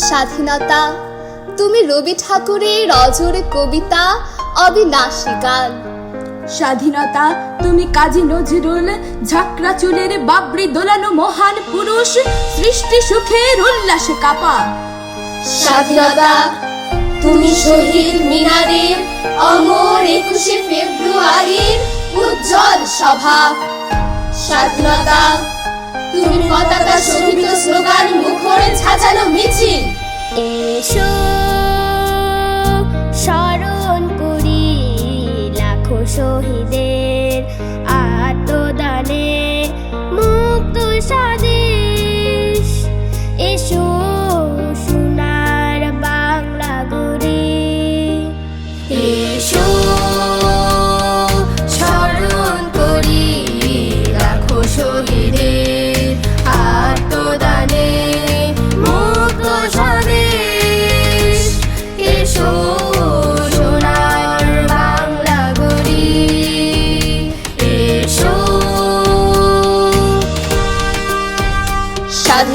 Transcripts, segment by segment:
স্বাধীনতা। তুমি রবি ঠাকুরের অজর কবিতা অবিনাশী গান। স্বাধীনতা তুমি কাজী নজরুল ঝাঁকড়া চুলের বাবরি দোলানো মহান পুরুষ সৃষ্টি সুখের উল্লাসে কাপা। স্বাধীনতা তুমি শহীদ মিনারের অমর একুশে ফেব্রুয়ারির উজ্জ্বল সভা। স্বাধীনতা তুমি পতাকা শোভিত স্লোগান মুখরে ছাঁচানো মিছিল Yêu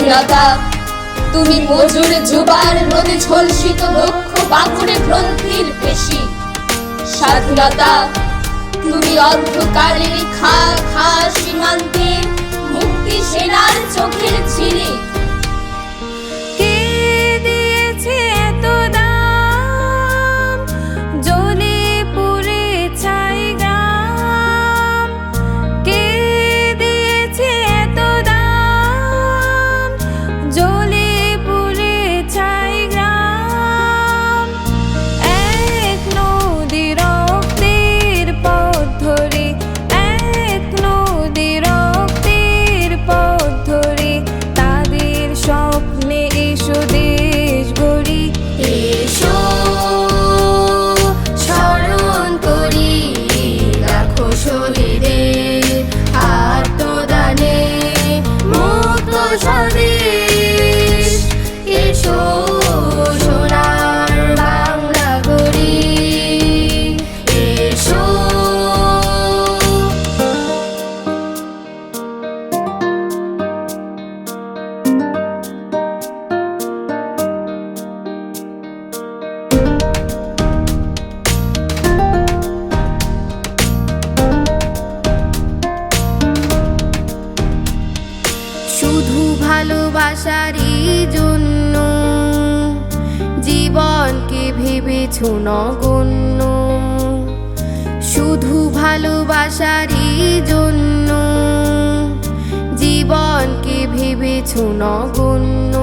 স্বাধীনতা তুমি মজুর জুবার নদী ঝলসিত দক্ষ বাঁকুড়ে গ্রন্থির পেশি। স্বাধীনতা। তুমি অন্ধকারের খা খা সীমান্তে মুক্তি সেনার চোখের ঝিলিক মুক্ত স্বদেশ ভালোবাসারই জন্য জীবনকে ভেবেছ নগণ্য। শুধু ভালোবাসারই জন্য জীবনকে ভেবেছ নগণ্য।